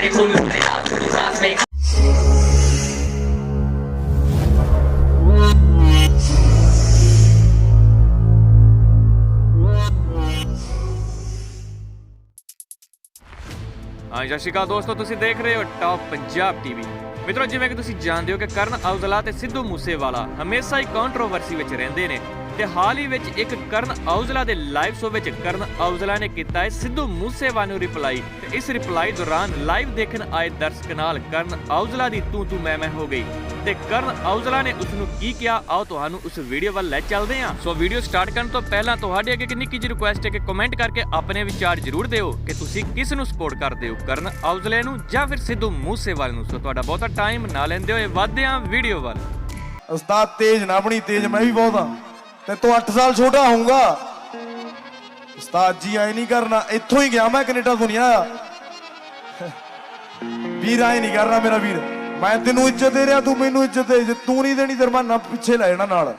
Didn't pull me right out to ਹਾਂ ਸਤਿ ਸ਼੍ਰੀ ਅਕਾਲ ਦੋਸਤੋ, ਤੁਸੀਂ ਦੇਖ ਰਹੇ ਹੋ ਟਾਪ ਪੰਜਾਬ ਟੀਵੀ ਮਿੱਤਰੋ, ਜਿਵੇਂ ਕਿ ਤੁਸੀਂ ਜਾਣਦੇ ਹੋ ਕਿ ਕਰਨ ਔਜਲਾ ਤੇ ਸਿੱਧੂ ਮੂਸੇਵਾਲਾ ਹਮੇਸ਼ਾ ਹੀ ਕੰਟਰੋਵਰਸੀ ਵਿੱਚ ਰਹਿੰਦੇ ਨੇ। ਤੇ ਹਾਲ ਹੀ ਵਿੱਚ ਇੱਕ ਕਰਨ ਔਜਲਾ ਦੇ ਲਾਈਵ ਸ਼ੋ ਵਿੱਚ ਕਰਨ ਔਜਲਾ ਨੇ ਕੀਤਾ ਹੈ ਸਿੱਧੂ ਮੂਸੇਵਾਲਾ ਨੂੰ ਰਿਪਲਾਈ ਤੇ ਇਸ ਰਿਪਲਾਈ ਦੌਰਾਨ ਲਾਈਵ ਦੇਖਣ ਆਏ ਦਰਸ਼ਕ ਨਾਲ ਕਰਨ ਔਜਲਾ ਦੀ ਤੂੰ ਤੂੰ ਮੈਂ ਮੈਂ ਹੋ ਗਈ। ਤੇ ਕਰਨ ਔਜਲਾ ਨੇ ਉਸ ਨੂੰ ਕੀ ਕਿਹਾ? ਆਓ ਤੁਹਾਨੂੰ ਉਸ ਵੀਡੀਓ ਵੱਲ ਲੈ ਚੱਲਦੇ ਹਾਂ। ਸੋ ਵੀਡੀਓ ਸਟਾਰਟ ਕਰਨ ਤੋਂ ਪਹਿਲਾਂ ਤੁਹਾਡੇ ਅੱਗੇ ਇੱਕ ਨਿੱਕੀ ਜਿਹੀ ਰਿਕੁਐਸਟ ਹੈ ਕਿ ਕਮੈਂਟ ਕਰਕੇ ਆਪਣੇ ਵਿਚਾਰ ਜ਼ਰੂਰ ਦਿਓ ਕਿ ਤੁਸੀਂ ਕਿਸ ਨੂੰ ਸਪੋਰਟ ਕਰਦੇ ਹੋ, ਕਰਨ ਔਜਲੇ ਨੂੰ ਜਾਂ ਫਿਰ ਸਿੱਧੂ ਮੂਸੇਵਾਲੇ ਨੂੰ? ਸੋ ਤੁਹਾਡਾ ਬਹੁਤਾ ਟਾਈਮ ਨਾ ਲੈਂਦੇ ਹੋਏ ਵਧਦੇ ਵੀਡੀਓ ਵੱਲ। ਉਸਤਾਦ ਤੇਜ ਨਾ ਬਣੀ, ਤੇਜ ਮੈਂ ਵੀ ਬਹੁਤ ਆ ਤੇ ਤੂੰ 8 ਸਾਲ ਛੋਟਾ ਹੋਊਗਾ। ਉਸਤਾਦ ਜੀ ਆਏ ਨਹੀਂ ਕਰਨਾ। ਇੱਥੋਂ ਹੀ ਗਿਆ ਮੈਂ ਕੈਨੇਡਾ ਤੋਂ ਵੀਰ ਆਏ ਨਹੀਂ ਕਰਨਾ ਮੇਰਾ ਵੀਰ। ਮੈਂ ਤੈਨੂੰ ਇੱਜ਼ਤ ਦੇ ਰਿਹਾ, ਤੂੰ ਮੈਨੂੰ ਇੱਜ਼ਤ ਦੇ। ਜੇ ਤੂੰ ਨਹੀਂ ਦੇਣੀ ਤੇ ਪਿੱਛੇ ਲੈ ਜਾਣਾ ਨਾਲ।